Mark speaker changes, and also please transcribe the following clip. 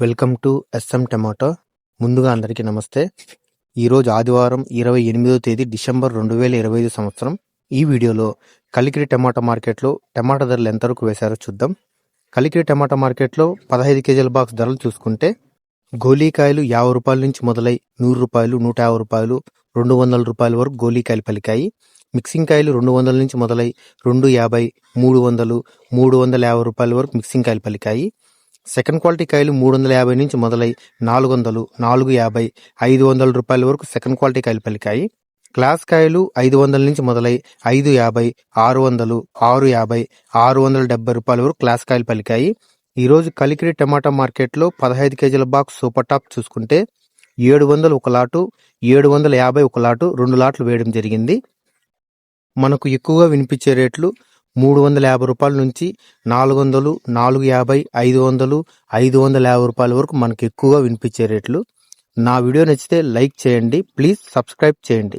Speaker 1: Welcome to S M tomato. ముందుగా అందరికీ నమస్తే. ఈరోజు ఆదివారం ఇరవై ఎనిమిదో తేదీ డిసెంబర్ రెండు వేల ఇరవై ఐదు సంవత్సరం. ఈ వీడియోలో కలికిరి టమాటా మార్కెట్లో టమాటా ధరలు ఎంతవరకు వేశారో చూద్దాం. కలికిరి టమాటా మార్కెట్లో పదహైదు కేజీల బాక్స్ ధరలు చూసుకుంటే గోలీకాయలు యాభై రూపాయల నుంచి మొదలై నూరు రూపాయలు నూట యాభై రూపాయలు రెండు వందల రూపాయల వరకు గోలీకాయలు పలికాయి. మిక్సింగ్ కాయలు రెండు వందల నుంచి మొదలై రెండు యాభై మూడు వందలు మూడు వందల యాభై రూపాయల వరకు మిక్సింగ్ కాయలు పలికాయి. సెకండ్ క్వాలిటీ కాయలు మూడు వందల యాభై నుంచి మొదలై నాలుగు వందలు నాలుగు యాభై ఐదు వందల రూపాయల వరకు సెకండ్ క్వాలిటీ కాయలు పలికాయి. క్లాస్ కాయలు ఐదు వందల నుంచి మొదలై ఐదు యాభై ఆరు వందలు ఆరు యాభై ఆరు వందల డెబ్బై రూపాయల వరకు క్లాస్ కాయలు పలికాయి. ఈరోజు కలికిరి టమాటా మార్కెట్లో పదహైదు కేజీల బాక్స్ సూపర్ టాప్ చూసుకుంటే ఏడు వందలు ఒక లాటు ఏడు వందల యాభై ఒక లాటు రెండు లాట్లు వేయడం జరిగింది. మనకు ఎక్కువగా వినిపించే రేట్లు మూడు వందల యాభై రూపాయల నుంచి నాలుగు వందలు నాలుగు యాభై ఐదు వందలు ఐదు వందల యాభై రూపాయల వరకు మనకు ఎక్కువగా వినిపించే రేట్లు. నా వీడియో నచ్చితే లైక్ చేయండి ప్లీజ్ సబ్స్క్రైబ్ చేయండి.